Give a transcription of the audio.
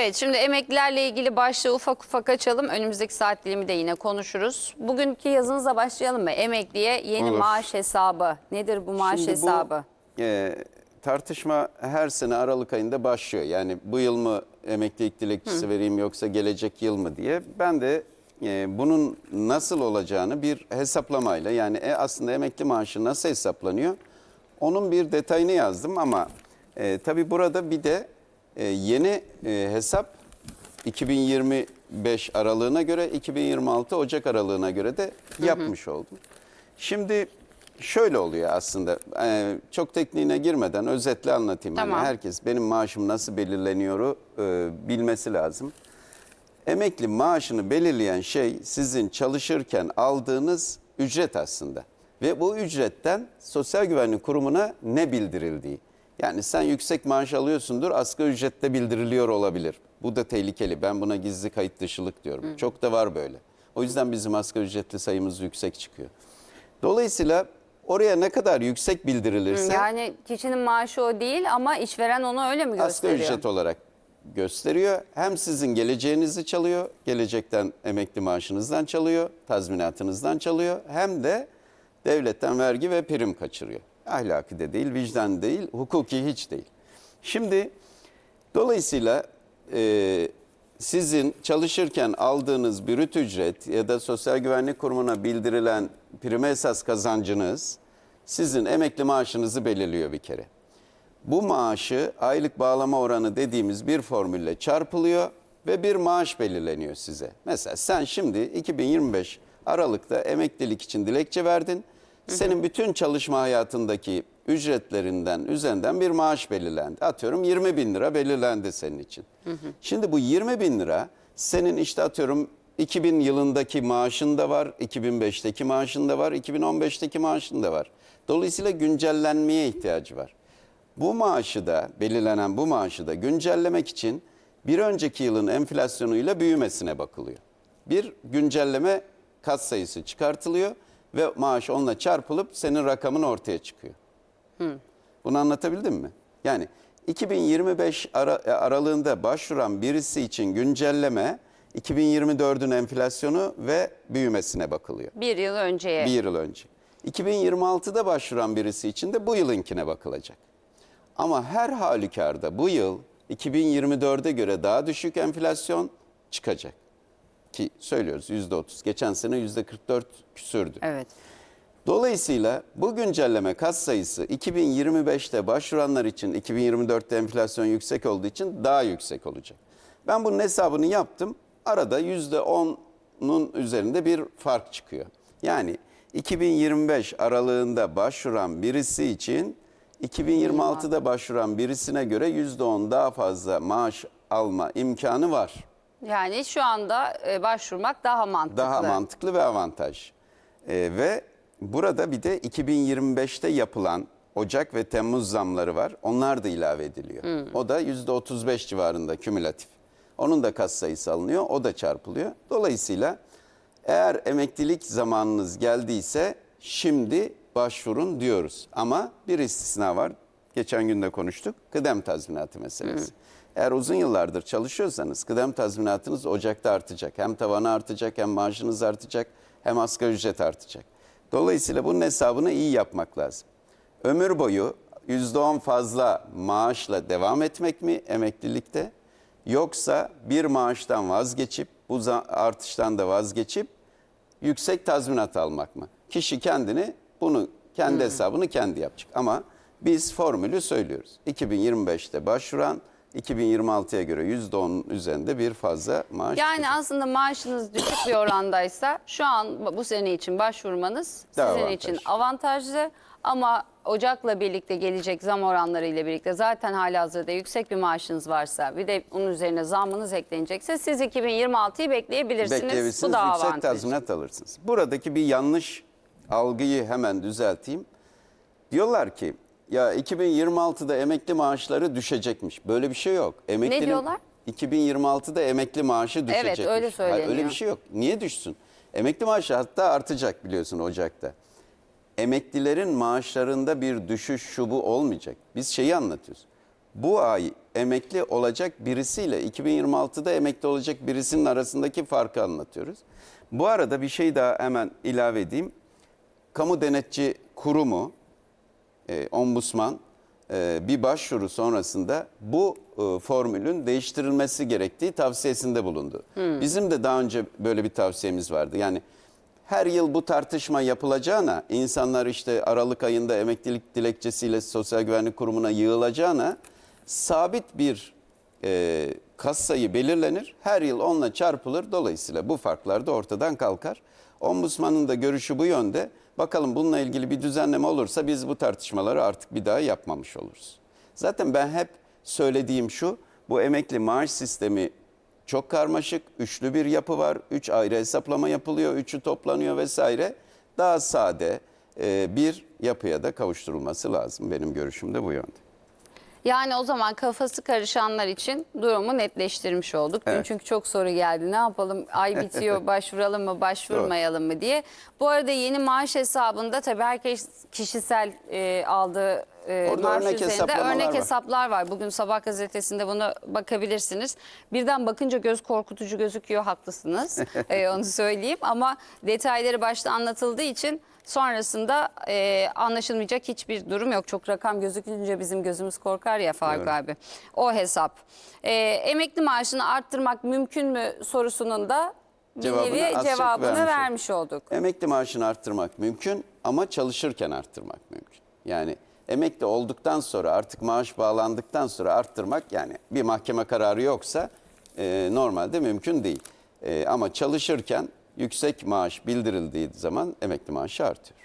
Evet şimdi emeklilerle ilgili başlığı ufak ufak açalım. Önümüzdeki saat dilimi de yine konuşuruz. Bugünkü yazınıza başlayalım mı? Emekliye yeni Olur. maaş hesabı. Nedir bu maaş Şimdi bu, hesabı? e, tartışma her sene Aralık ayında başlıyor. Yani bu yıl mı emeklilik dilekçesi vereyim yoksa gelecek yıl mı diye. Ben de e, bunun nasıl olacağını bir hesaplamayla yani e, aslında emekli maaşı nasıl hesaplanıyor onun bir detayını yazdım ama e, tabii burada bir de e, yeni e, hesap 2025 aralığına göre 2026 Ocak aralığına göre de yapmış oldum. Şimdi şöyle oluyor aslında e, çok tekniğine girmeden özetle anlatayım. Yani Tamam. herkes benim maaşım nasıl belirleniyoru e, bilmesi lazım. Emekli maaşını belirleyen şey sizin çalışırken aldığınız ücret aslında. Ve bu ücretten Sosyal Güvenlik Kurumu'na ne bildirildiği. Yani sen yüksek maaş alıyorsundur, asgari ücrette bildiriliyor olabilir. Bu da tehlikeli. Ben buna gizli kayıt dışılık diyorum. Çok da var böyle. O yüzden bizim asgari ücretli sayımız yüksek çıkıyor. Dolayısıyla oraya ne kadar yüksek bildirilirse Yani kişinin maaşı o değil ama işveren onu öyle mi asgari gösteriyor? ücret olarak gösteriyor. Hem sizin geleceğinizi çalıyor, gelecekten emekli maaşınızdan çalıyor, tazminatınızdan çalıyor. Hem de devletten vergi ve prim kaçırıyor. Ahlaki de değil, vicdan değil, hukuki hiç değil. Şimdi dolayısıyla e, sizin çalışırken aldığınız brüt ücret ya da Sosyal Güvenlik Kurumu'na bildirilen prime esas kazancınız sizin emekli maaşınızı belirliyor bir kere. Bu maaşı aylık bağlama oranı dediğimiz bir formülle çarpılıyor ve bir maaş belirleniyor size. Mesela sen şimdi 2025 Aralık'ta emeklilik için dilekçe verdin. Senin bütün çalışma hayatındaki ücretlerinden üzerinden bir maaş belirlendi. Atıyorum 20 bin lira belirlendi senin için. Şimdi bu 20 bin lira senin işte atıyorum 2000 yılındaki maaşın da var, 2005'teki maaşın da var, 2015'teki maaşın da var. Dolayısıyla güncellenmeye ihtiyacı var. Bu maaşı da belirlenen bu maaşı da güncellemek için bir önceki yılın enflasyonuyla büyümesine bakılıyor. Bir güncelleme kat sayısı çıkartılıyor ve maaş onunla çarpılıp senin rakamın ortaya çıkıyor. Bunu anlatabildim mi? Yani 2025 ara- e, aralığında başvuran birisi için güncelleme 2024'ün enflasyonu ve büyümesine bakılıyor. Bir yıl önceye. Bir yıl önce. 2026'da başvuran birisi için de bu yılınkine bakılacak. Ama her halükarda bu yıl 2024'e göre daha düşük enflasyon çıkacak. Ki söylüyoruz %30. Geçen sene %44 küsürdü. Evet. Dolayısıyla bu güncelleme kas sayısı 2025'te başvuranlar için 2024'te enflasyon yüksek olduğu için daha yüksek olacak. Ben bunun hesabını yaptım. Arada %10'un üzerinde bir fark çıkıyor. Yani 2025 aralığında başvuran birisi için 2026'da başvuran birisine göre %10 daha fazla maaş alma imkanı var. Yani şu anda e, başvurmak daha mantıklı. Daha mantıklı ve avantaj. Ee, ve burada bir de 2025'te yapılan Ocak ve Temmuz zamları var. Onlar da ilave ediliyor. O da %35 civarında kümülatif. Onun da kas sayısı alınıyor. O da çarpılıyor. Dolayısıyla eğer emeklilik zamanınız geldiyse şimdi başvurun diyoruz. Ama bir istisna var. Geçen gün de konuştuk. Kıdem tazminatı meselesi. Eğer uzun yıllardır çalışıyorsanız kıdem tazminatınız Ocak'ta artacak. Hem tavanı artacak hem maaşınız artacak hem asgari ücret artacak. Dolayısıyla bunun hesabını iyi yapmak lazım. Ömür boyu %10 fazla maaşla devam etmek mi emeklilikte? Yoksa bir maaştan vazgeçip bu artıştan da vazgeçip yüksek tazminat almak mı? Kişi kendini bunu kendi hesabını kendi yapacak. Ama biz formülü söylüyoruz. 2025'te başvuran 2026'ya göre %10'un üzerinde bir fazla maaş Yani çıkacak. aslında maaşınız düşük bir orandaysa şu an bu sene için başvurmanız Daha sizin avantajlı. için avantajlı ama Ocak'la birlikte gelecek zam oranları ile birlikte zaten halihazırda yüksek bir maaşınız varsa bir de onun üzerine zammınız eklenecekse siz 2026'yı bekleyebilirsiniz. bekleyebilirsiniz. Bu da yüksek avantaj. tazminat alırsınız. Buradaki bir yanlış algıyı hemen düzelteyim. Diyorlar ki ya 2026'da emekli maaşları düşecekmiş. Böyle bir şey yok. Emeklinin, diyorlar? 2026'da emekli maaşı düşecekmiş. öyle Hayır, söyleniyor. öyle bir şey yok. Niye düşsün? Emekli maaşı hatta artacak biliyorsun Ocak'ta. Emeklilerin maaşlarında bir düşüş şu bu olmayacak. Biz şeyi anlatıyoruz. Bu ay emekli olacak birisiyle 2026'da emekli olacak birisinin arasındaki farkı anlatıyoruz. Bu arada bir şey daha hemen ilave edeyim. Kamu Denetçi Kurumu, e, Ombudsman e, bir başvuru sonrasında bu e, formülün değiştirilmesi gerektiği tavsiyesinde bulundu. Bizim de daha önce böyle bir tavsiyemiz vardı. Yani her yıl bu tartışma yapılacağına, insanlar işte Aralık ayında emeklilik dilekçesiyle Sosyal Güvenlik Kurumu'na yığılacağına sabit bir e, kas sayı belirlenir. Her yıl onunla çarpılır. Dolayısıyla bu farklar da ortadan kalkar. Ombudsmanın da görüşü bu yönde. Bakalım bununla ilgili bir düzenleme olursa biz bu tartışmaları artık bir daha yapmamış oluruz. Zaten ben hep söylediğim şu, bu emekli maaş sistemi çok karmaşık, üçlü bir yapı var. Üç ayrı hesaplama yapılıyor, üçü toplanıyor vesaire. Daha sade e, bir yapıya da kavuşturulması lazım. Benim görüşüm de bu yönde. Yani o zaman kafası karışanlar için durumu netleştirmiş olduk. Dün Evet. çünkü çok soru geldi. Ne yapalım? Ay bitiyor, başvuralım mı, başvurmayalım mı diye. Bu arada yeni maaş hesabında tabii herkes kişisel e, aldığı e, Orada örnek üzerinde örnek var. hesaplar var. Bugün Sabah gazetesinde bunu bakabilirsiniz. Birden bakınca göz korkutucu gözüküyor, haklısınız. E, onu söyleyeyim ama detayları başta anlatıldığı için sonrasında e, anlaşılmayacak hiçbir durum yok. Çok rakam gözükünce bizim gözümüz korkar ya Faruk Evet. abi. O hesap. E, emekli maaşını arttırmak mümkün mü sorusunun da bir Cevabını nevi cevabını vermiş vermiş, olduk. Emekli maaşını arttırmak mümkün ama çalışırken arttırmak mümkün. Yani emekli olduktan sonra artık maaş bağlandıktan sonra arttırmak yani bir mahkeme kararı yoksa e, normalde mümkün değil. E, ama çalışırken yüksek maaş bildirildiği zaman emekli maaşı artıyor.